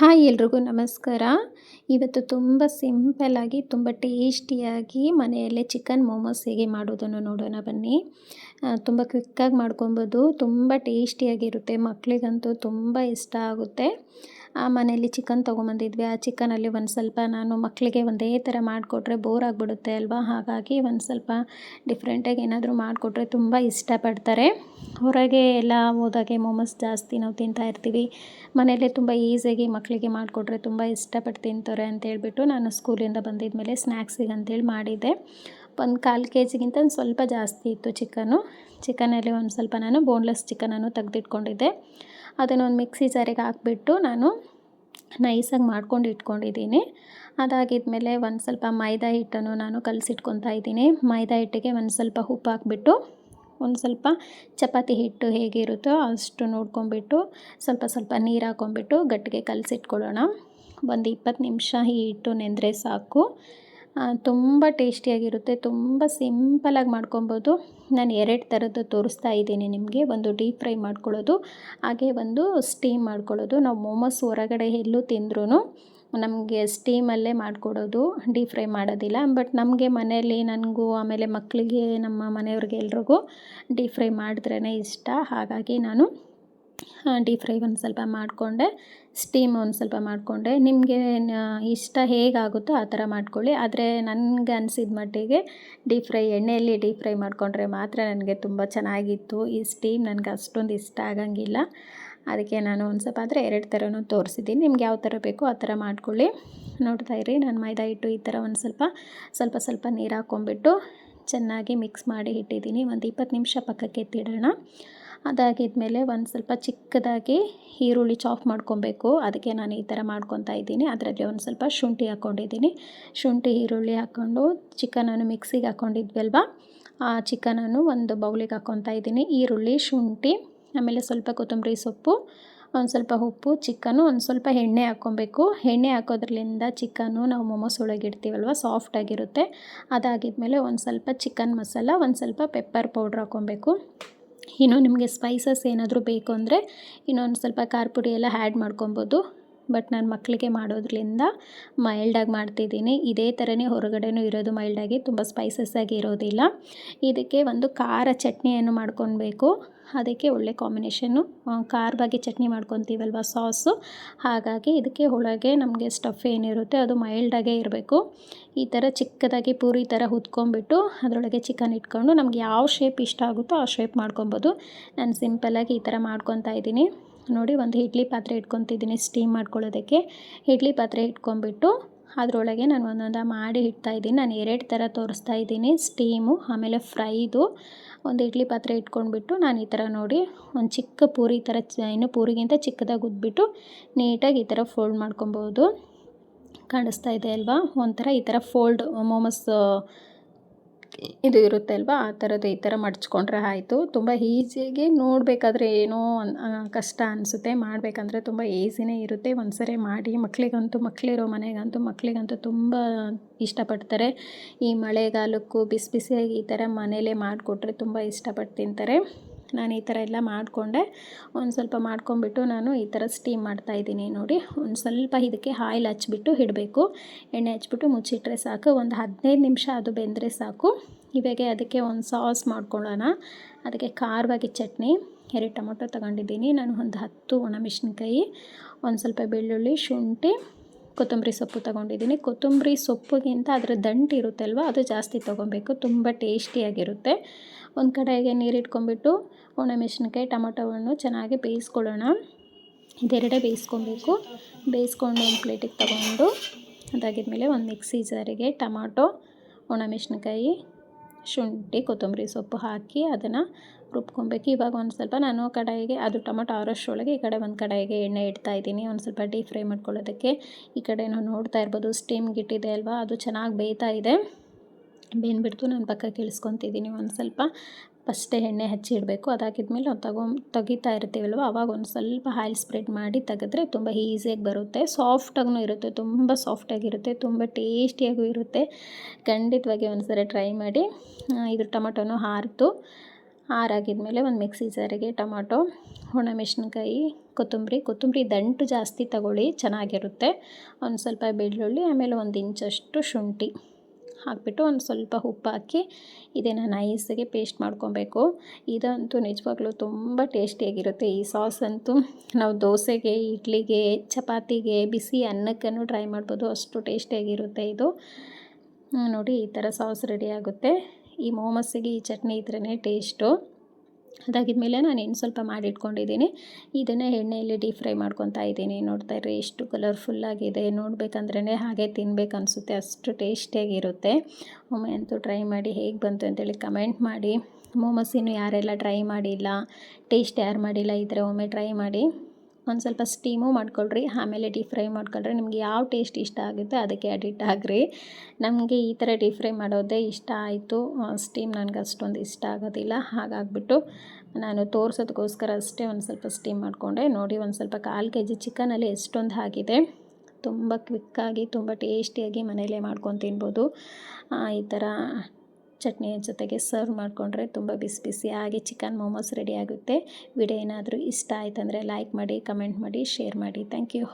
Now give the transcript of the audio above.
Hi ಎಲ್ರಿಗೂ ನಮಸ್ಕಾರ. ಇವತ್ತು ತುಂಬ ಸಿಂಪಲ್ಲಾಗಿ ತುಂಬ ಟೇಸ್ಟಿಯಾಗಿ ಮನೆಯಲ್ಲೇ ಚಿಕನ್ ಮೋಮೋಸ್ ಹೇಗೆ ಮಾಡೋದನ್ನು ನೋಡೋಣ ಬನ್ನಿ. ತುಂಬ ಕ್ವಿಕ್ಕಾಗಿ ಮಾಡ್ಕೊಬೋದು. ತುಂಬ ಟೇಸ್ಟಿಯಾಗಿರುತ್ತೆ. ಮಕ್ಕಳಿಗಂತೂ ತುಂಬ ಇಷ್ಟ ಆಗುತ್ತೆ. ಆ, ಮನೆಯಲ್ಲಿ ಚಿಕನ್ ತೊಗೊಂಬಂದಿದ್ವಿ. ಆ ಚಿಕನಲ್ಲಿ ಒಂದು ಸ್ವಲ್ಪ ನಾನು ಮಕ್ಕಳಿಗೆ ಒಂದೇ ಥರ ಮಾಡಿಕೊಟ್ರೆ ಬೋರ್ ಆಗಿಬಿಡುತ್ತೆ ಅಲ್ವಾ? ಹಾಗಾಗಿ ಒಂದು ಸ್ವಲ್ಪ ಡಿಫ್ರೆಂಟಾಗಿ ಏನಾದರೂ ಮಾಡಿಕೊಟ್ರೆ ತುಂಬ ಇಷ್ಟಪಡ್ತಾರೆ. ಹೊರಗೆ ಎಲ್ಲ ಹೋದಾಗೆ ಮೋಮೋಸ್ ಜಾಸ್ತಿ ನಾವು ತಿಂತಾ ಇರ್ತೀವಿ. ಮನೆಯಲ್ಲೇ ತುಂಬ ಈಸಿಯಾಗಿ ಮಕ್ಕಳಿಗೆ ಮಾಡಿಕೊಟ್ರೆ ತುಂಬ ಇಷ್ಟಪಟ್ಟು ತಿಂತಾರೆ ಅಂತ ಹೇಳ್ಬಿಟ್ಟು ನಾನು ಸ್ಕೂಲಿಂದ ಬಂದಿದ್ದ ಮೇಲೆ ಸ್ನ್ಯಾಕ್ಸಿಗೆ ಅಂತೇಳಿ ಮಾಡಿದ್ದೆ. ಒಂದು ಕಾಲು ಕೆ ಜಿಗಿಂತ ಒಂದು ಸ್ವಲ್ಪ ಜಾಸ್ತಿ ಇತ್ತು ಚಿಕನ್ನು ಚಿಕನಲ್ಲಿ ಒಂದು ಸ್ವಲ್ಪ ನಾನು ಬೋನ್ಲೆಸ್ ಚಿಕನನ್ನು ತೆಗೆದಿಟ್ಕೊಂಡಿದ್ದೆ. ಅದನ್ನು ಒಂದು ಮಿಕ್ಸಿ ಜಾರಿಗೆ ಹಾಕ್ಬಿಟ್ಟು ನಾನು ನೈಸಾಗಿ ಮಾಡ್ಕೊಂಡು ಇಟ್ಕೊಂಡಿದ್ದೀನಿ. ಅದಾಗಿದ್ಮೇಲೆ ಒಂದು ಸ್ವಲ್ಪ ಮೈದಾ ಹಿಟ್ಟನ್ನು ನಾನು ಕಲಸಿಟ್ಕೊತಾ ಇದ್ದೀನಿ. ಮೈದಾ ಹಿಟ್ಟಿಗೆ ಒಂದು ಸ್ವಲ್ಪ ಉಪ್ಪು ಹಾಕ್ಬಿಟ್ಟು ಒಂದು ಸ್ವಲ್ಪ ಚಪಾತಿ ಹಿಟ್ಟು ಹೇಗಿರುತ್ತೋ ಅಷ್ಟು ನೋಡ್ಕೊಂಬಿಟ್ಟು ಸ್ವಲ್ಪ ಸ್ವಲ್ಪ ನೀರು ಹಾಕ್ಕೊಂಬಿಟ್ಟು ಗಟ್ಟಿಗೆ ಕಲಸಿಟ್ಕೊಳ್ಳೋಣ. ಒಂದು ಇಪ್ಪತ್ತು ನಿಮಿಷ ಈ ಹಿಟ್ಟು ನೆಂದರೆ ಸಾಕು. ತುಂಬ ಟೇಸ್ಟಿಯಾಗಿರುತ್ತೆ, ತುಂಬ ಸಿಂಪಲಾಗಿ ಮಾಡ್ಕೊಬೋದು. ನಾನು ಎರಡು ಥರದ್ದು ತೋರಿಸ್ತಾ ಇದ್ದೀನಿ ನಿಮಗೆ. ಒಂದು ಡೀಪ್ ಫ್ರೈ ಮಾಡ್ಕೊಳ್ಳೋದು, ಹಾಗೆ ಒಂದು ಸ್ಟೀಮ್ ಮಾಡ್ಕೊಳ್ಳೋದು. ನಾವು ಮೋಮೋಸ್ ಹೊರಗಡೆ ಎಲ್ಲೂ ತಿಂದ್ರೂ ನಮಗೆ ಸ್ಟೀಮಲ್ಲೇ ಮಾಡಿಕೊಡೋದು ಡೀಪ್ ಫ್ರೈ ಮಾಡೋದಿಲ್ಲ. ಬಟ್ ನಮಗೆ ಮನೆಯಲ್ಲಿ ನನಗೂ ಆಮೇಲೆ ಮಕ್ಕಳಿಗೆ ನಮ್ಮ ಮನೆಯವ್ರಿಗೆ ಎಲ್ರಿಗೂ ಡೀಪ್ ಫ್ರೈ ಮಾಡಿದ್ರೇ ಇಷ್ಟ. ಹಾಗಾಗಿ ನಾನು ಡೀಪ್ ಫ್ರೈ ಒಂದು ಸ್ವಲ್ಪ ಮಾಡಿಕೊಂಡೆ ಸ್ಟೀಮ್ ಒಂದು ಸ್ವಲ್ಪ ಮಾಡಿಕೊಂಡೆ. ನಿಮಗೆ ಇಷ್ಟ ಹೇಗಾಗುತ್ತೋ ಆ ಥರ ಮಾಡ್ಕೊಳ್ಳಿ. ಆದರೆ ನನಗೆ ಅನಿಸಿದ ಮಟ್ಟಿಗೆ ಡೀಪ್ ಫ್ರೈ ಎಣ್ಣೆಯಲ್ಲಿ ಡೀಪ್ ಫ್ರೈ ಮಾಡಿಕೊಂಡ್ರೆ ಮಾತ್ರ ನನಗೆ ತುಂಬ ಚೆನ್ನಾಗಿತ್ತು. ಈ ಸ್ಟೀಮ್ ನನಗೆ ಅಷ್ಟೊಂದು ಇಷ್ಟ ಆಗಂಗಿಲ್ಲ. ಅದಕ್ಕೆ ನಾನು ಒಂದು ಸ್ವಲ್ಪ ಆದರೆ ಎರಡು ಥರನೂ ತೋರಿಸಿದ್ದೀನಿ. ನಿಮ್ಗೆ ಯಾವ ಥರ ಬೇಕೋ ಆ ಥರ ಮಾಡ್ಕೊಳ್ಳಿ. ನೋಡ್ತಾ ಇರಿ, ನಾನು ಮೈದಾ ಹಿಟ್ಟು ಈ ಥರ ಒಂದು ಸ್ವಲ್ಪ ಸ್ವಲ್ಪ ಸ್ವಲ್ಪ ನೀರು ಹಾಕ್ಕೊಂಬಿಟ್ಟು ಚೆನ್ನಾಗಿ ಮಿಕ್ಸ್ ಮಾಡಿ ಇಟ್ಟಿದ್ದೀನಿ. ಒಂದು ಇಪ್ಪತ್ತು ನಿಮಿಷ ಪಕ್ಕಕ್ಕೆ ಎತ್ತಿಡೋಣ. ಅದಾಗಿದ್ಮೇಲೆ ಒಂದು ಸ್ವಲ್ಪ ಚಿಕ್ಕದಾಗಿ ಈರುಳ್ಳಿ ಚಾಪ್ ಮಾಡ್ಕೊಬೇಕು. ಅದಕ್ಕೆ ನಾನು ಈ ಥರ ಮಾಡ್ಕೊತಾ ಇದ್ದೀನಿ. ಅದರಲ್ಲಿ ಒಂದು ಸ್ವಲ್ಪ ಶುಂಠಿ ಹಾಕ್ಕೊಂಡಿದ್ದೀನಿ. ಶುಂಠಿ, ಈರುಳ್ಳಿ ಹಾಕ್ಕೊಂಡು ಚಿಕನನ್ನು ಮಿಕ್ಸಿಗೆ ಹಾಕ್ಕೊಂಡಿದ್ವಲ್ವ? ಆ ಚಿಕನನ್ನು ಒಂದು ಬೌಲಿಗೆ ಹಾಕ್ಕೊತಾ ಇದ್ದೀನಿ. ಈರುಳ್ಳಿ, ಶುಂಠಿ ಆಮೇಲೆ ಸ್ವಲ್ಪ ಕೊತ್ತಂಬರಿ ಸೊಪ್ಪು, ಒಂದು ಸ್ವಲ್ಪ ಉಪ್ಪು, ಚಿಕನು, ಒಂದು ಸ್ವಲ್ಪ ಎಣ್ಣೆ ಹಾಕ್ಕೊಬೇಕು. ಎಣ್ಣೆ ಹಾಕೋದ್ರಲ್ಲಿಂದ ಚಿಕನು ನಾವು ಮೊಮೋಸ್ ಒಳಗೆ ಇಡ್ತೀವಲ್ವ ಸಾಫ್ಟಾಗಿರುತ್ತೆ ಅದಾಗಿದ್ಮೇಲೆ ಒಂದು ಸ್ವಲ್ಪ ಚಿಕನ್ ಮಸಾಲ, ಒಂದು ಸ್ವಲ್ಪ ಪೆಪ್ಪರ್ ಪೌಡ್ರ್ ಹಾಕ್ಕೊಬೇಕು. ಇನ್ನು ನಿಮಗೆ ಸ್ಪೈಸಸ್ ಏನಾದರೂ ಬೇಕು ಅಂದರೆ ಇನ್ನೊಂದು ಸ್ವಲ್ಪ ಖಾರ ಪುಡಿ ಎಲ್ಲ ಆ್ಯಡ್ ಮಾಡ್ಕೊಬೋದು. ಬಟ್ ನಾನು ಮಕ್ಕಳಿಗೆ ಮಾಡೋದ್ರಿಂದ ಮೈಲ್ಡಾಗಿ ಮಾಡ್ತಿದ್ದೀನಿ. ಇದೇ ಥರನೇ ಹೊರಗಡೆನೂ ಇರೋದು ಮೈಲ್ಡಾಗಿ ತುಂಬ ಸ್ಪೈಸಸ್ ಆಗಿ ಇರೋದಿಲ್ಲ. ಇದಕ್ಕೆ ಒಂದು ಖಾರ ಚಟ್ನಿಯನ್ನು ಮಾಡ್ಕೊಬೇಕು ಅದಕ್ಕೆ ಒಳ್ಳೆ ಕಾಂಬಿನೇಷನ್ನು ಖಾರವಾಗಿ ಚಟ್ನಿ ಮಾಡ್ಕೊತೀವಲ್ವ ಸಾಸು? ಹಾಗಾಗಿ ಇದಕ್ಕೆ ಒಳಗೆ ನಮಗೆ ಸ್ಟಫ್ ಏನಿರುತ್ತೆ ಅದು ಮೈಲ್ಡಾಗೇ ಇರಬೇಕು. ಈ ಥರ ಚಿಕ್ಕದಾಗಿ ಪೂರಿ ಥರ ಹುತ್ಕೊಂಡ್ಬಿಟ್ಟು ಅದರೊಳಗೆ ಚಿಕನ್ ಇಟ್ಕೊಂಡು ನಮ್ಗೆ ಯಾವ ಶೇಪ್ ಇಷ್ಟ ಆಗುತ್ತೋ ಆ ಶೇಪ್ ಮಾಡ್ಕೊಬೋದು. ನಾನು ಸಿಂಪಲ್ಲಾಗಿ ಈ ಥರ ಮಾಡ್ಕೊತಾ ಇದ್ದೀನಿ. ನೋಡಿ ಒಂದು ಇಡ್ಲಿ ಪಾತ್ರೆ ಇಟ್ಕೊತಿದ್ದೀನಿ ಸ್ಟೀಮ್ ಮಾಡ್ಕೊಳ್ಳೋದಕ್ಕೆ. ಇಡ್ಲಿ ಪಾತ್ರೆ ಇಟ್ಕೊಂಡ್ಬಿಟ್ಟು ಅದರೊಳಗೆ ನಾನು ಒಂದೊಂದ ಮಾಡಿ ಇಡ್ತಾಯಿದ್ದೀನಿ ನಾನು ಎರಡು ಥರ ತೋರಿಸ್ತಾ ಇದ್ದೀನಿ ಸ್ಟೀಮು ಆಮೇಲೆ ಫ್ರೈದು ಒಂದು ಇಡ್ಲಿ ಪಾತ್ರೆ ಇಟ್ಕೊಂಡ್ಬಿಟ್ಟು ನಾನು ಈ ಥರ ನೋಡಿ ಒಂದು ಚಿಕ್ಕ ಪೂರಿ ಥರ ಇನ್ನು ಪೂರಿಗಿಂತ ಚಿಕ್ಕದಾಗಿ ಉದ್ಬಿಟ್ಟು ನೀಟಾಗಿ ಈ ಥರ ಫೋಲ್ಡ್ ಮಾಡ್ಕೊಬೋದು. ಕಾಣಿಸ್ತಾ ಇದೆ ಅಲ್ವಾ? ಒಂಥರ ಈ ಥರ ಫೋಲ್ಡ್ ಮೋಮೋಸ್ ಇದು ಇರುತ್ತೆ ಅಲ್ವಾ? ಆ ಥರದ್ದು ಈ ಥರ ಮಡ್ಚ್ಕೊಂಡ್ರೆ ಆಯಿತು. ತುಂಬ ಈಸಿಯಾಗಿ ನೋಡಬೇಕಾದ್ರೆ ಏನೋ ಕಷ್ಟ ಅನಿಸುತ್ತೆ. ಮಾಡಬೇಕಂದ್ರೆ ತುಂಬ ಈಸಿನೇ ಇರುತ್ತೆ. ಒಂದ್ಸರಿ ಮಾಡಿ ಮಕ್ಕಳಿಗಂತೂ ಮಕ್ಕಳಿರೋ ಮನೆಗಂತೂ ಮಕ್ಕಳಿಗಂತೂ ತುಂಬ ಇಷ್ಟಪಡ್ತಾರೆ. ಈ ಮಳೆಗಾಲಕ್ಕೂ ಬಿಸಿ ಬಿಸಿಯಾಗಿ ಈ ಥರ ಮನೇಲೇ ಮಾಡಿಕೊಟ್ರೆ ತುಂಬ ಇಷ್ಟಪಟ್ಟು ತಿಂತಾರೆ. ನಾನು ಈ ಥರ ಎಲ್ಲ ಮಾಡಿಕೊಂಡೆ. ಒಂದು ಸ್ವಲ್ಪ ಮಾಡ್ಕೊಂಬಿಟ್ಟು ನಾನು ಈ ಥರ ಸ್ಟೀಮ್ ಮಾಡ್ತಾಯಿದ್ದೀನಿ ನೋಡಿ. ಒಂದು ಸ್ವಲ್ಪ ಇದಕ್ಕೆ ಆಯಿಲ್ ಹಚ್ಬಿಟ್ಟು ಇಡಬೇಕು. ಎಣ್ಣೆ ಹಚ್ಬಿಟ್ಟು ಮುಚ್ಚಿಟ್ರೆ ಸಾಕು. ಒಂದು ಹದಿನೈದು ನಿಮಿಷ ಅದು ಬೆಂದರೆ ಸಾಕು. ಇವಾಗೆ ಅದಕ್ಕೆ ಒಂದು ಸಾಸ್ ಮಾಡ್ಕೊಳ್ಳೋಣ. ಅದಕ್ಕೆ ಖಾರವಾಗಿ ಚಟ್ನಿ. ಎರಡು ಟೊಮೊಟೊ ತಗೊಂಡಿದ್ದೀನಿ. ನಾನು ಒಂದು ಹತ್ತು ಒಣಮೆಣ್ಸಿನ್ಕಾಯಿ ಒಂದು ಸ್ವಲ್ಪ ಬೆಳ್ಳುಳ್ಳಿ, ಶುಂಠಿ ಕೊತ್ತಂಬರಿ ಸೊಪ್ಪು ತೊಗೊಂಡಿದ್ದೀನಿ. ಕೊತ್ತಂಬರಿ ಸೊಪ್ಪಿಗಿಂತ ಅದರ ದಂಟು ಇರುತ್ತೆ ಅಲ್ವಾ ಅದು ಜಾಸ್ತಿ ತೊಗೊಬೇಕು. ತುಂಬ ಟೇಸ್ಟಿಯಾಗಿರುತ್ತೆ. ಒಂದು ಕಡೆಗೆ ನೀರಿಟ್ಕೊಂಡ್ಬಿಟ್ಟು ಒಣಮೆಣಸಿನ್ಕಾಯಿ ಟೊಮೊಟೊವನ್ನು ಚೆನ್ನಾಗಿ ಬೇಯಿಸ್ಕೊಳ್ಳೋಣ. ಇದೆರಡೇ ಬೇಯಿಸ್ಕೊಬೇಕು. ಬೇಯಿಸ್ಕೊಂಡು ಒಂದು ಪ್ಲೇಟಿಗೆ ತೊಗೊಂಡು ಅದಾಗಿದ್ಮೇಲೆ ಒಂದು ಮಿಕ್ಸಿ ಜಾರಿಗೆ ಟೊಮಾಟೊ ಒಣಮೆಣ್ಸಿನ್ಕಾಯಿ ಶುಂಠಿ, ಕೊತ್ತಂಬರಿ ಸೊಪ್ಪು ಹಾಕಿ ಅದನ್ನು ರುಬ್ಕೊಬೇಕು. ಇವಾಗ ಒಂದು ಸ್ವಲ್ಪ ನಾನು ಕಡಾಯಿಗೆ, ಅದು ಟೊಮೊಟೊ ಆರೋಷ್ಟರೊಳಗೆ ಈ ಕಡೆ ಒಂದು ಕಡಾಯಿಗೆ ಎಣ್ಣೆ ಇಡ್ತಾ ಇದ್ದೀನಿ. ಒಂದು ಸ್ವಲ್ಪ ಡೀಪ್ ಫ್ರೈ ಮಾಡ್ಕೊಳ್ಳೋದಕ್ಕೆ ಈ ಕಡೆ ನಾವು ನೋಡ್ತಾ ಇರ್ಬೋದು ಸ್ಟೀಮ್ ಗಿಟ್ಟಿದೆ ಅಲ್ವಾ, ಅದು ಚೆನ್ನಾಗಿ ಬೇಯ್ತಾ ಇದೆ. ಬೆಂದ್ಬಿಡ್ತು ನಾನು ಪಕ್ಕ ಕೇಳಿಸ್ಕೊತಿದ್ದೀನಿ ಒಂದು ಸ್ವಲ್ಪ. ಫಸ್ಟೇ ಎಣ್ಣೆ ಹಚ್ಚಿ ಇಡಬೇಕು. ಅದಾಗಿದ್ಮೇಲೆ ನಾವು ತಗೊ, ತೆಗಿತಾ ಇರ್ತೀವಲ್ವ, ಅವಾಗ ಒಂದು ಸ್ವಲ್ಪ ಆಯಿಲ್ ಸ್ಪ್ರೆಡ್ ಮಾಡಿ ತೆಗೆದ್ರೆ ತುಂಬ ಈಸಿಯಾಗಿ ಬರುತ್ತೆ. ಸಾಫ್ಟಾಗೂ ಇರುತ್ತೆ, ತುಂಬ ಸಾಫ್ಟಾಗಿರುತ್ತೆ, ತುಂಬ ಟೇಸ್ಟಿಯಾಗೂ ಇರುತ್ತೆ. ಖಂಡಿತವಾಗಿ ಒಂದು ಸರಿ ಟ್ರೈ ಮಾಡಿ. ಇದು ಟೊಮೊಟೊನೂ ಹಾರಿತು ಹಾರಾಗಿದ್ಮೇಲೆ ಒಂದು ಮಿಕ್ಸಿ ಜಾರಿಗೆ ಒಣ ಒಣಮೆಣಸಿನ್ಕಾಯಿ ಕೊತ್ತಂಬರಿ ಕೊತ್ತಂಬರಿ ದಂಟು ಜಾಸ್ತಿ ತಗೊಳ್ಳಿ, ಚೆನ್ನಾಗಿರುತ್ತೆ. ಒಂದು ಸ್ವಲ್ಪ ಬೆಳ್ಳುಳ್ಳಿ, ಆಮೇಲೆ ಒಂದು ಇಂಚಷ್ಟು ಶುಂಠಿ. ಹಾಕಿಬಿಟ್ಟು ಒಂದು ಸ್ವಲ್ಪ ಉಪ್ಪು ಹಾಕಿ ಇದನ್ನು ನೈಸಾಗಿ ಪೇಸ್ಟ್ ಮಾಡ್ಕೊಬೇಕು. ಇದಂತೂ ನಿಜವಾಗ್ಲೂ ತುಂಬ ಟೇಸ್ಟಿಯಾಗಿರುತ್ತೆ. ಈ ಸಾಸ್ ಅಂತೂ ನಾವು ದೋಸೆಗೆ, ಇಡ್ಲಿಗೆ, ಚಪಾತಿಗೆ, ಬಿಸಿ ಅನ್ನಕ್ಕೂ ಟ್ರೈ ಮಾಡ್ಬೋದು. ಅಷ್ಟು ಟೇಸ್ಟಿಯಾಗಿರುತ್ತೆ ಇದು. ನೋಡಿ, ಈ ಥರ ಸಾಸ್ ರೆಡಿ ಆಗುತ್ತೆ. ಈ ಮೋಮಸ್ಸಿಗೆ ಈ ಚಟ್ನಿ ಇದ್ರೇ ಟೇಸ್ಟು. ಅದಾಗಿದ್ಮೇಲೆ ನಾನು ಇನ್ನು ಸ್ವಲ್ಪ ಮಾಡಿಟ್ಕೊಂಡಿದ್ದೀನಿ. ಇದನ್ನು ಎಣ್ಣೆಯಲ್ಲಿ ಡೀಪ್ ಫ್ರೈ ಮಾಡ್ಕೊತಾ ಇದ್ದೀನಿ. ನೋಡ್ತಾ ಇರ್ರಿ ಎಷ್ಟು ಕಲರ್ಫುಲ್ಲಾಗಿದೆ ನೋಡಬೇಕಂದ್ರೇ ಹಾಗೆ ತಿನ್ಬೇಕು ಅನಿಸುತ್ತೆ ಅಷ್ಟು ಟೇಸ್ಟಿಯಾಗಿರುತ್ತೆ. ಒಮ್ಮೆ ಅಂತೂ ಟ್ರೈ ಮಾಡಿ ಹೇಗೆ ಬಂತು ಅಂತೇಳಿ ಕಮೆಂಟ್ ಮಾಡಿ. ಮೋಮೋಸ್ ಇನ್ನು ಯಾರೆಲ್ಲ ಟ್ರೈ ಮಾಡಿಲ್ಲ, ಟೇಸ್ಟ್ ಯಾರು ಮಾಡಿಲ್ಲ ಇದ್ದರೆ ಒಮ್ಮೆ ಟ್ರೈ ಮಾಡಿ. ಒಂದು ಸ್ವಲ್ಪ ಸ್ಟೀಮು ಮಾಡ್ಕೊಳ್ರಿ, ಆಮೇಲೆ ಡೀಪ್ ಫ್ರೈ ಮಾಡ್ಕೊಳ್ರಿ. ನಿಮ್ಗೆ ಯಾವ ಟೇಸ್ಟ್ ಇಷ್ಟ ಆಗುತ್ತೆ ಅದಕ್ಕೆ ಅಡಿಟ್ ಆಗ್ರಿ. ನಮಗೆ ಈ ಥರ ಡೀಪ್ ಫ್ರೈ ಮಾಡೋದೇ ಇಷ್ಟ ಆಯಿತು. ಸ್ಟೀಮ್ ನನಗೆ ಅಷ್ಟೊಂದು ಇಷ್ಟ ಆಗೋದಿಲ್ಲ. ಹಾಗಾಗಿಬಿಟ್ಟು ನಾನು ತೋರಿಸೋದಕ್ಕೋಸ್ಕರ ಅಷ್ಟೇ ಒಂದು ಸ್ವಲ್ಪ ಸ್ಟೀಮ್ ಮಾಡಿಕೊಂಡೆ. ನೋಡಿ ಒಂದು ಸ್ವಲ್ಪ ಕಾಲು ಕೆ ಜಿ ಚಿಕನಲ್ಲಿ ಎಷ್ಟೊಂದು ಆಗಿದೆ. ತುಂಬ ಕ್ವಿಕ್ಕಾಗಿ ತುಂಬ ಟೇಸ್ಟಿಯಾಗಿ ಮನೆಯಲ್ಲೇ ಮಾಡ್ಕೊಂಡು ತಿನ್ಬೋದು. ಈ ಥರ ಚಟ್ನಿಯ ಜೊತೆಗೆ ಸರ್ವ್ ಮಾಡಿಕೊಂಡ್ರೆ ತುಂಬ ಬಿಸಿ ಬಿಸಿ ಹಾಗೆ ಚಿಕನ್ ಮೋಮೋಸ್ ರೆಡಿ ಆಗುತ್ತೆ. ವಿಡಿಯೋ ಏನಾದರೂ ಇಷ್ಟ ಆಯ್ತಂದರೆ ಲೈಕ್ ಮಾಡಿ ಕಮೆಂಟ್ ಮಾಡಿ ಶೇರ್ ಮಾಡಿ. Thank you